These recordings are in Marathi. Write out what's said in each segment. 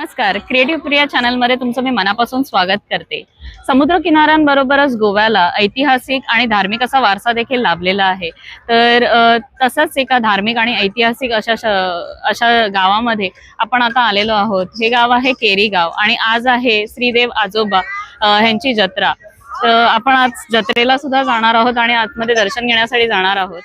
नमस्कार. क्रिएटिव्ह प्रिया चॅनलमध्ये तुमचं मी मनापासून स्वागत करते. समुद्र किनाऱ्यांबरोबरच गोव्याला ऐतिहासिक आणि धार्मिक असा वारसा देखील लाभलेला आहे. तर तसंच एका धार्मिक आणि ऐतिहासिक अशा अशा गावामध्ये आपण आता आलेलो आहोत. हे गाव आहे केरी गाव आणि आज आहे श्रीदेव आजोबा ह्यांची जत्रा. तर आपण आज जत्रेला सुद्धा जाणार आहोत आणि आतमध्ये दर्शन घेण्यासाठी जाणार आहोत.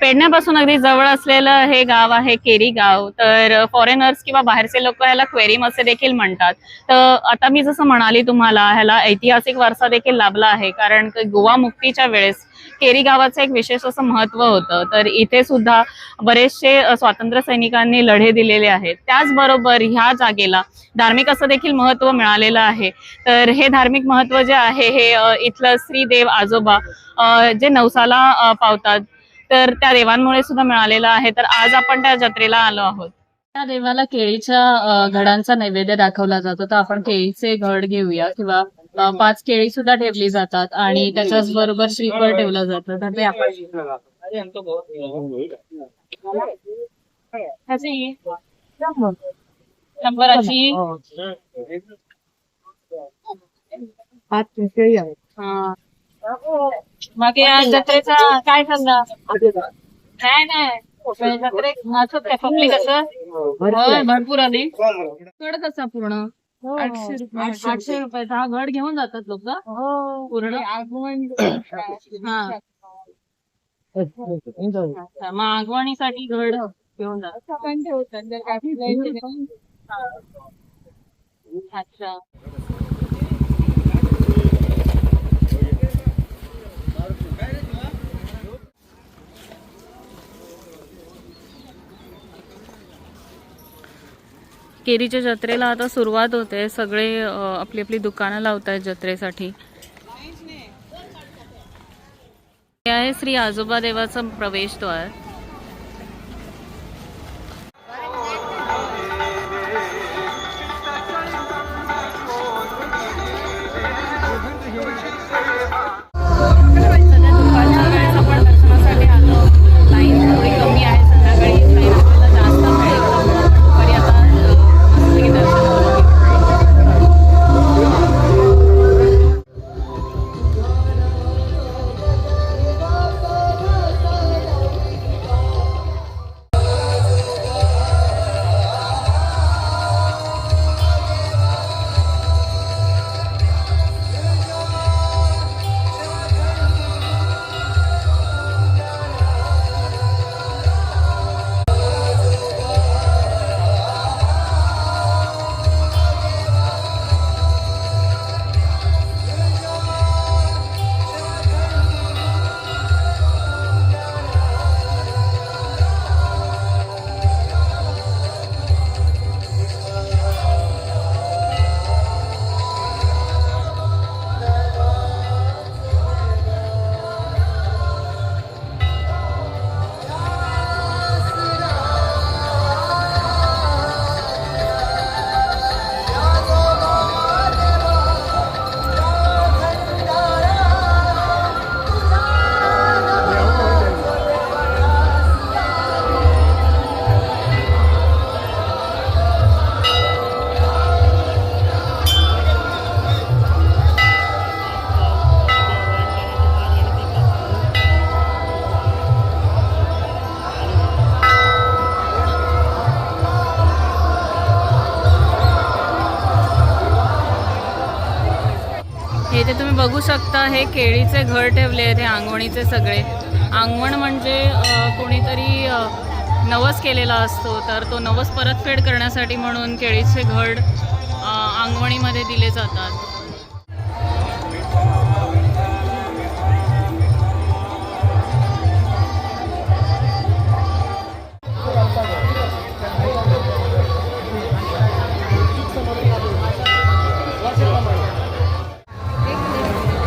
पेडण्यापासून अगदी जवळ असलेलं हे गाव आहे केरी गाव. तर फॉरेनर्स किंवा बाहेरचे लोक ह्याला क्वेरीम असे देखील म्हणतात. तर आता मी जसं म्हणाली तुम्हाला ह्याला ऐतिहासिक वारसा देखील लाभला आहे. कारण गोवा मुक्तीच्या वेळेस केरी गावाचं एक विशेष असं महत्त्व होतं. तर इथे सुद्धा बरेचसे स्वातंत्र्य सैनिकांनी लढे दिलेले आहेत. त्याचबरोबर ह्या जागेला धार्मिक असं देखील महत्त्व मिळालेलं आहे. तर हे धार्मिक महत्त्व जे आहे हे इथलं श्रीदेव आजोबा जे नवसाला पावतात तर त्या देवांमुळे सुद्धा मिळालेलं आहे. तर आज आपण त्या जत्रेला आलो आहोत. त्या देवाला केळीच्या घडांचा नैवेद्य दाखवला जातो. तर आपण केळीचे घड घेऊया किंवा पाच केळी सुद्धा ठेवली जातात आणि त्याच्याच बरोबर श्रीफळ ठेवलं जातं. तर ते आपण शंभराची हा. मग या जत्रेचा काय सांगा? नाही नाही. जत्रेत असं काय पब्लिक असं. होय, भरपूर आली. गड कसा पूर्ण. आठशे रुपये आठशे रुपयाचा हा गड घेऊन जातात लोक. पूर्ण. हा. अच्छा, मग आगवणीसाठी घड घेऊन जातात. अच्छा. केरीच्या जत्रेला आता सुरुवात होते. सगळे आपली आपली दुकानं लावत आहेत जत्रेसाठी. हे आहे श्री आजोबा देवाचं प्रवेशद्वार तुम्ही बघू शकता हे केळीचे घर ठेवले आहेत हे अंगवणीचे सगळे. आंगवण म्हणजे कोणीतरी नवस केलेला असतो तर तो नवस परतफेड करण्यासाठी म्हणून केळीचे घड आंगवणीमध्ये दिले जातात.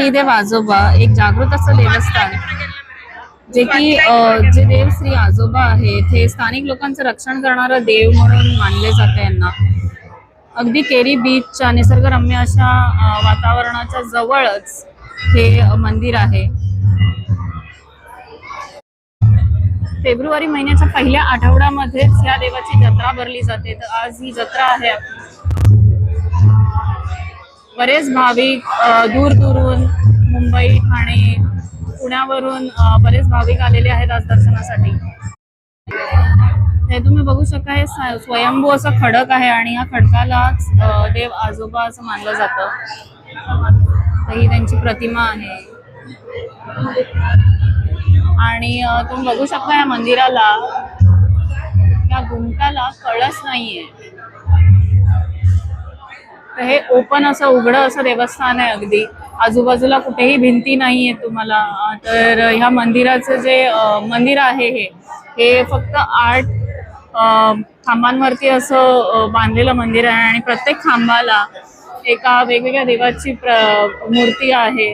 श्रीदेव आजोबा एक जागृत असं देवस्थान जे की जे देव श्री आजोबा आहेत हे स्थानिक लोकांचं रक्षण करणारं देव म्हणून मानले जाते यांना. अगदी केरी बीचच्या निसर्गरम्य अशा वातावरणाच्या जवळच हे मंदिर आहे. फेब्रुवारी महिन्याच्या पहिल्या आठवड्यामध्येच या देवाची जत्रा भरली जाते. तर आज ही जत्रा आहे. बरेच भाविक दूर दूर मुंबई ठाणे पुण्यावरून बरेच भाविक आलेले आहेत आज दर्शनासाठी. हे तुम्ही बघू शकता हे स्वयंभू असं खडक आहे आणि या खडकालाच देव आजोबा असं मानलं जातं. तर ही त्यांची प्रतिमा आहे. आणि तुम्ही बघू शकता या मंदिराला. या गुंटाला कळस नाहीये. तर हे ओपन असं उघडं असं देवस्थान आहे अगदी. आजूबाजूला कुठेही भिंती नाहीये तुम्हाला. तर ह्या मंदिराचं जे मंदिर आहे हे हे फक्त आठ खांबांवरती असं बांधलेलं मंदिर आहे आणि प्रत्येक खांबाला एका वेगवेगळ्या देवाची प्र मूर्ती आहे.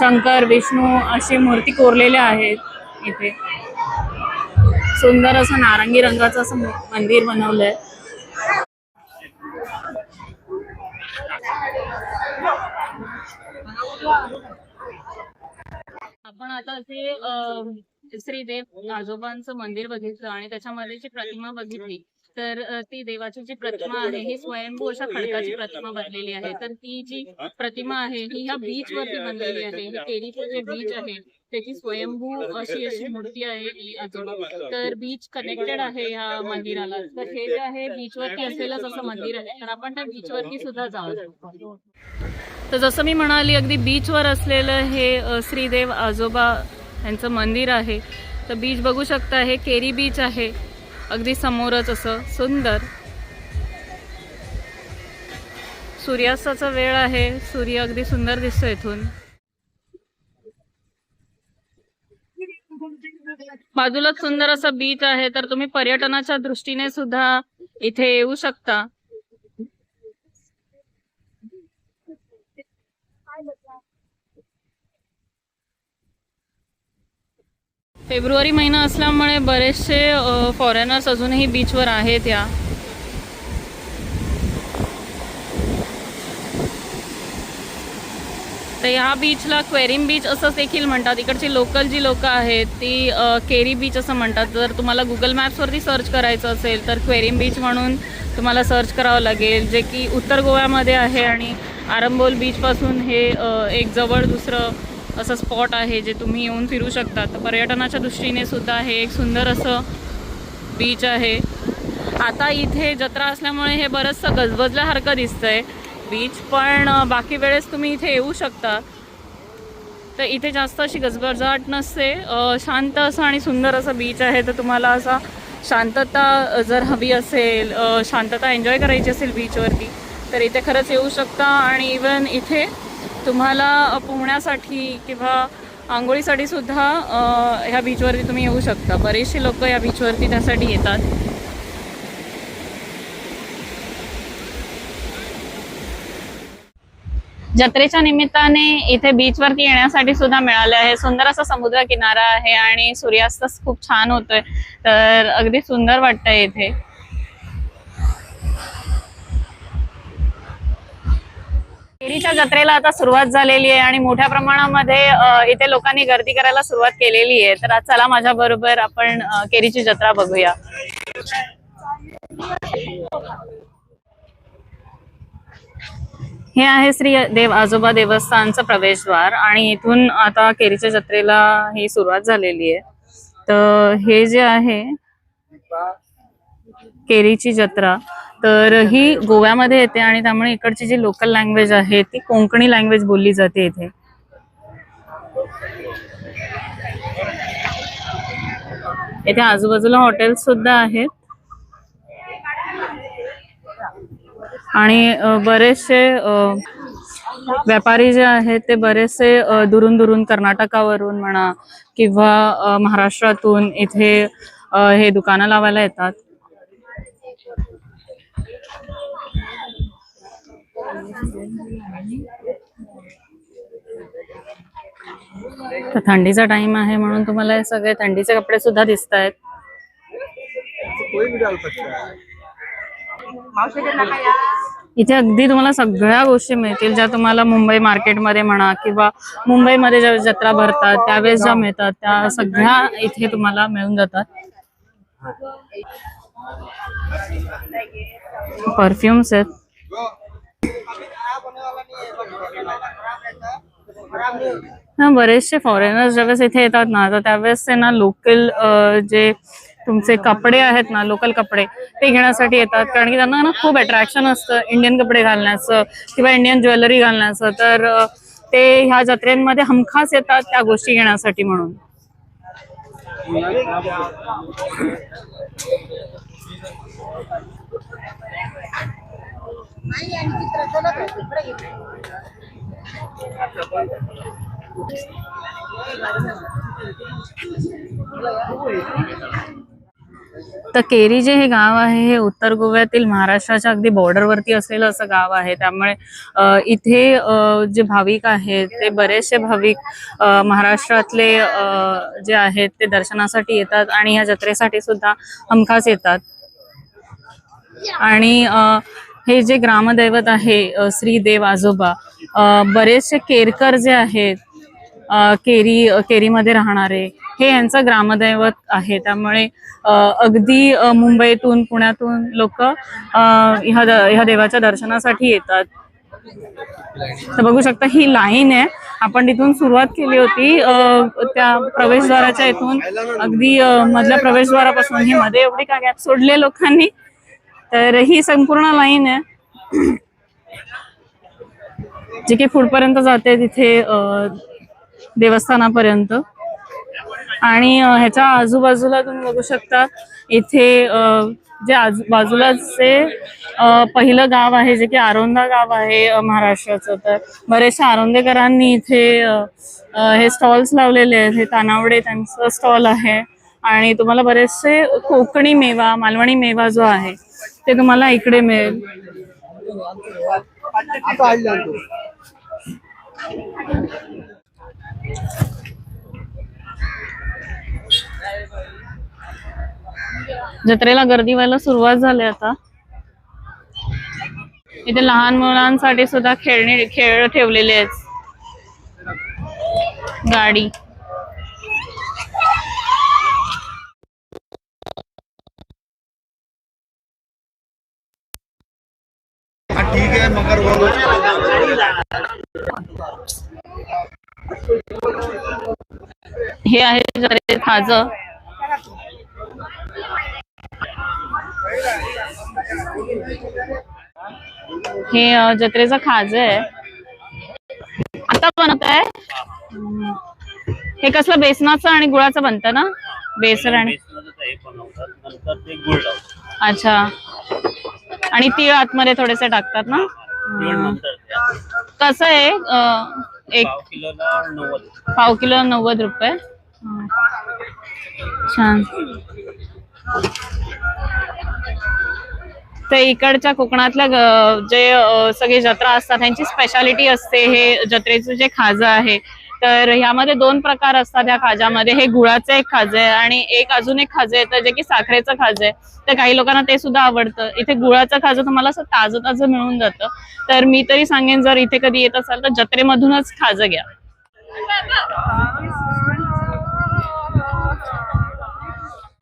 शंकर विष्णू अशी मूर्ती कोरलेल्या आहेत इथे. सुंदर असं नारंगी रंगाचं असं मंदिर बनवलंय. आपण आता ते श्रीदेव आजोबांचं मंदिर बघितलं आणि त्याच्यामध्ये जी प्रतिमा बघितली. तर ती देवाची जी प्रतिमा आहे ही स्वयंभू अशा खडकाची प्रतिमा बनलेली आहे. तर ती जी प्रतिमा आहे ही ह्या बीच वरती बनलेली आहे. ही केरीचं जे बीच आहे त्याची स्वयंभू अशी अशी मूर्ती आहे ही आजोबा तर बीच कनेक्टेड आहे ह्या मंदिराला. तर हे जे आहे बीच वरती असलेलंच असं मंदिर आहे तर आपण त्या बीच वरती सुद्धा जाऊ शकतो. तर जसं मी म्हणाली अगदी बीचवर असलेलं हे श्रीदेव आजोबा यांचं मंदिर आहे. तर बीच बघू शकता हे केरी बीच आहे. अगदी समोरच असं सुंदर. सूर्यास्ताचा वेळ आहे. सूर्य अगदी सुंदर दिसतो इथून. बाजूलाच सुंदर असं बीच आहे तर तुम्ही पर्यटनाच्या दृष्टीने सुद्धा इथे येऊ शकता. फेब्रुवारी महिना असल्यामुळे बरेचसे फॉरेनर्स अजूनही बीचवर आहेत या. तर ह्या बीचला क्वेरिम बीच असंच देखील म्हणतात. इकडची लोकल जी लोक आहेत ती केरी बीच असं म्हणतात. जर तुम्हाला गुगल मॅप्सवरती सर्च करायचं असेल तर क्वेरिम बीच म्हणून तुम्हाला सर्च करावं लागेल जे की उत्तर गोव्यामध्ये आहे आणि आरंबोल बीचपासून हे एक जवळ दुसरं असं स्पॉट आहे जे तुम्ही येऊन फिरू शकता. तर पर्यटनाच्या दृष्टीने सुद्धा हे एक सुंदर असं बीच आहे. आता इथे जत्रा असल्यामुळे हे बरंचसं गजबजल्यासारखं दिसतंय. बीच पण बाकी वेळेस तुम्ही इथे येऊ शकता. तर इथे जास्त अशी गजबजाट नसते. शांत असं आणि सुंदर असं बीच आहे तर तुम्हाला असा शांतता जर हवी असेल शांतता एन्जॉय करायची असेल बीचवरती तर इथे खरंच येऊ शकता. आणि इवन इथे तुम्हाला पोहण्यासाठी किंवा आंघोळीसाठी सुद्धा ह्या बीचवरती तुम्ही येऊ शकता. बरेचसे लोक या बीचवरती त्यासाठी येतात. जत्रेच्या निमित्ताने इथे बीचवरती येण्यासाठी सुद्धा मिळाले आहे. सुंदर असा समुद्र किनारा आहे आणि सूर्यास्त खूप छान होतोय. तर अगदी सुंदर वाटतंय इथे. केरीच्या जत्रेला आता सुरुवात झालेली आहे आणि मोठ्या प्रमाणामध्ये इथे लोकांनी गर्दी करायला सुरुवात केलेली आहे. तर आज चला माझ्या बरोबर आपण केरीची जत्रा बघूया. हे आहे श्री देव आजोबा देवस्थानचं प्रवेशद्वार आणि इथून आता केरीच्या जत्रेला ही सुरुवात झालेली आहे. तर हे जे आहे केरीची जत्रा तर ही गोव्यामध्ये येते आणि त्यामुळे इकडची जी लोकल लँग्वेज आहे ती कोंकणी लँग्वेज बोलली जाते इथे. इथे आजूबाजूला हॉटेल्स सुद्धा आहेत. आणि बरेचसे व्यापारी जे आहेत ते बरेचसे दुरून दुरून कर्नाटकावरून म्हणा किंवा महाराष्ट्रातून इथे हे दुकानं लावायला येतात. तर थंडीचा टाइम आहे म्हणून तुम्हाला हे सगळे थंडीचे कपडे सुद्धा दिसत आहेत इथे अगदी तुम्हाला सगळ्या गोष्टी मिळतील ज्या तुम्हाला मुंबई मार्केटमध्ये म्हणा किंवा मुंबईमध्ये ज्या जत्रा भरतात त्यावेळेस ज्या मिळतात त्या सगळ्या इथे तुम्हाला मिळून जातात. परफ्युम्स आहेत हा बरेचसे फॉरेनर्स ज्यावेळेस इथे येतात ना तर त्यावेळेस ते ना लोकल जे तुमचे कपडे आहेत ना लोकल कपडे ते घेण्यासाठी येतात. कारण की त्यांना ना खूप अट्रॅक्शन असतं इंडियन कपडे घालण्याचं किंवा इंडियन ज्वेलरी घालण्याचं. तर ते ह्या जत्रेमध्ये हमखास येतात त्या गोष्टी घेण्यासाठी म्हणून. तर केरी जे हे गाव आहे हे उत्तर गोव्यातील महाराष्ट्राच्या अगदी बॉर्डरवरती असलेलं असं गाव आहे. त्यामुळे इथे जे भाविक आहेत ते बरेचसे भाविक महाराष्ट्रातले जे आहेत ते दर्शनासाठी येतात आणि या जत्रेसाठी सुद्धा हमखास येतात. आणि हे जे ग्रामदैवत आहे श्री देव आजोबा बरेचसे केरकर जे आहेत केरी केरीमध्ये राहणारे हे यांचं ग्रामदैवत आहे. त्यामुळे अगदी मुंबईतून पुण्यातून लोक ह्या ह्या देवाच्या दर्शनासाठी येतात. तर बघू शकता ही लाईन आहे. आपण तिथून सुरुवात केली होती त्या प्रवेशद्वाराच्या इथून. अगदी मधल्या प्रवेशद्वारापासून ही मध्ये एवढी का गॅप सोडले लोकांनी? तर ही संपूर्ण लाईन आहे. जे की पुढपर्यंत जाते तिथे अ, देवस्थानापर्यंत. आणि ह्याच्या आजूबाजूला तुम्ही बघू शकता इथे जे आज बाजूलाचे पहिलं गाव आहे जे की आरोंदा गाव आहे महाराष्ट्राचं. तर बरेचशा आरोंदेकरांनी इथे हे स्टॉल्स लावलेले आहेत. हे तानावडे त्यांचं स्टॉल आहे. आणि तुम्हाला बरेचसे कोकणी मेवा मालवणी मेवा जो आहे ते तुम्हाला इकडे मिळेल. जत्रेला गर्दी व्हायला सुरुवात झाली आता. इथे लहान मुलांसाठी सुद्धा खेळणी खेळ ठेवलेले आहेत. गाडी. ठीक आहे मगर हे आहे जत्रेचे खाज. हे जत्रेचं खाज आहे. आता बनत आहे. हे कसलं बेसनाचं आणि गुळाचं बनतं ना? बेसन आणि अच्छा. आणि तीळ आतमध्ये थोडेसे टाकतात ना? कसं आहे एक पाव किलोला नव्वद. पाव किलो नव्वद रुपये. हं. छान. ते इकडच्या कोकणातल्या ग- जे अ, सगळे जत्रा असतात त्यांची स्पेशालिटी असते हे जत्रेचं जे खाजं आहे. तर ह्यामध्ये दोन प्रकार असतात या खाज्यामध्ये. हे गुळाचं एक खाजे आहे आणि एक अजून एक खाजे येतं जे की साखरेचं खाजे. आहे तर काही लोकांना ते सुद्धा आवडतं. इथे गुळाचं खाजं तुम्हाला असं ताजं ताजं मिळून जातं. तर मी तरी सांगेन जर इथे कधी येत असाल तर जत्रेमधूनच खाजं घ्या.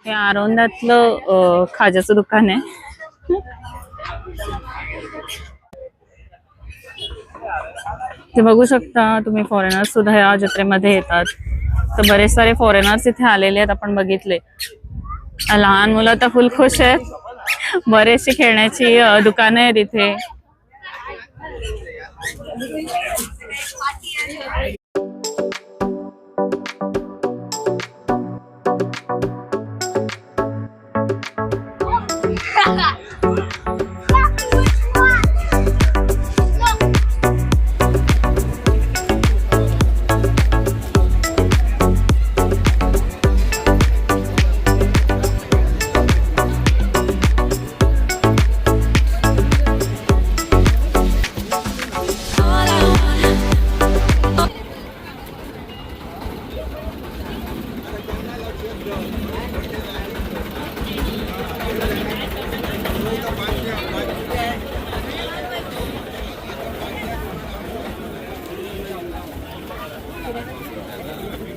हे आरोंदातलं खाज्याचं दुकान आहे. इथे बघू शकता तुम्ही फॉरेनर्स सुद्धा या जत्रेमध्ये येतात. तर बरेच सारे फॉरेनर्स इथे आलेले आहेत आपण बघितले. लहान मुलं तर फुल खुश आहेत. बरेचशी खेळण्याची दुकानं आहेत इथे. Thank you.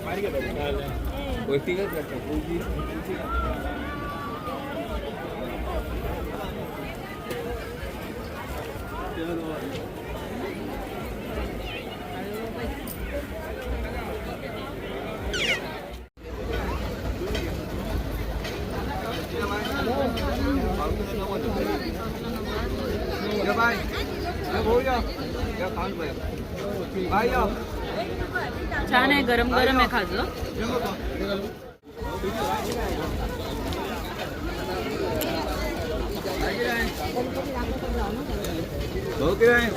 Mario Mercala, o गरम गरम आहे खाजं.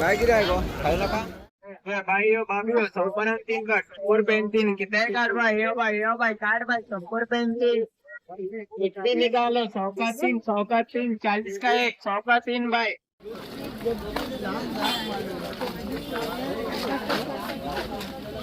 बाय गो? खायला का भाई यो भाभी यो संपूर्ण तीन का संपूर्ण पेन तीन. कितने कार्ड भाई यो भाई यो भाई कार्ड भाई संपूर्ण पेन तीन. कितने निकालो सौ का तीन सौ का तीन. चालीस का एक सौ का तीन भाई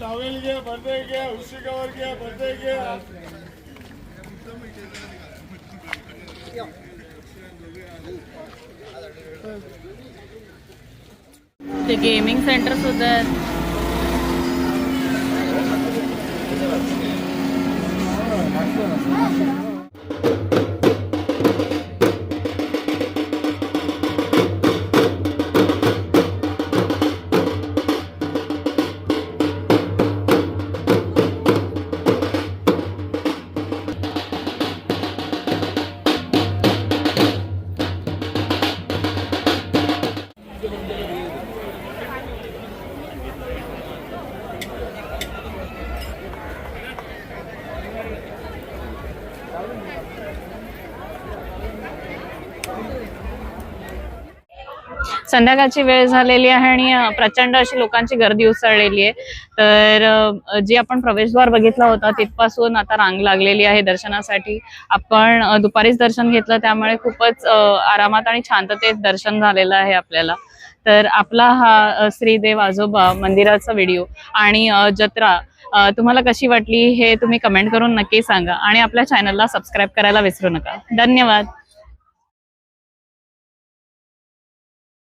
टॉवेल घ्या भरते घ्या उशी कवर घ्या भरते घ्या ते गेमिंग सेंटर सुद्धा संध्याकाळची वेळ झालेली आहे आणि प्रचंड अशी लोकांची गर्दी उसळलेली आहे. तर जे आपण प्रवेशद्वार बघितला होता तिथपासून आता रांग लागलेली आहे दर्शनासाठी. आपण दुपारीच दर्शन घेतलं त्यामुळे खूपच आरामात आणि शांततेत दर्शन झालेलं आहे आपल्याला. तर आपला हा श्रीदेव आजोबा मंदिराचा व्हिडिओ आणि जत्रा तुम्हाला कशी वाटली हे तुम्ही कमेंट करून नक्की सांगा आणि आपल्या चॅनलला सबस्क्राईब करायला विसरू नका. धन्यवाद.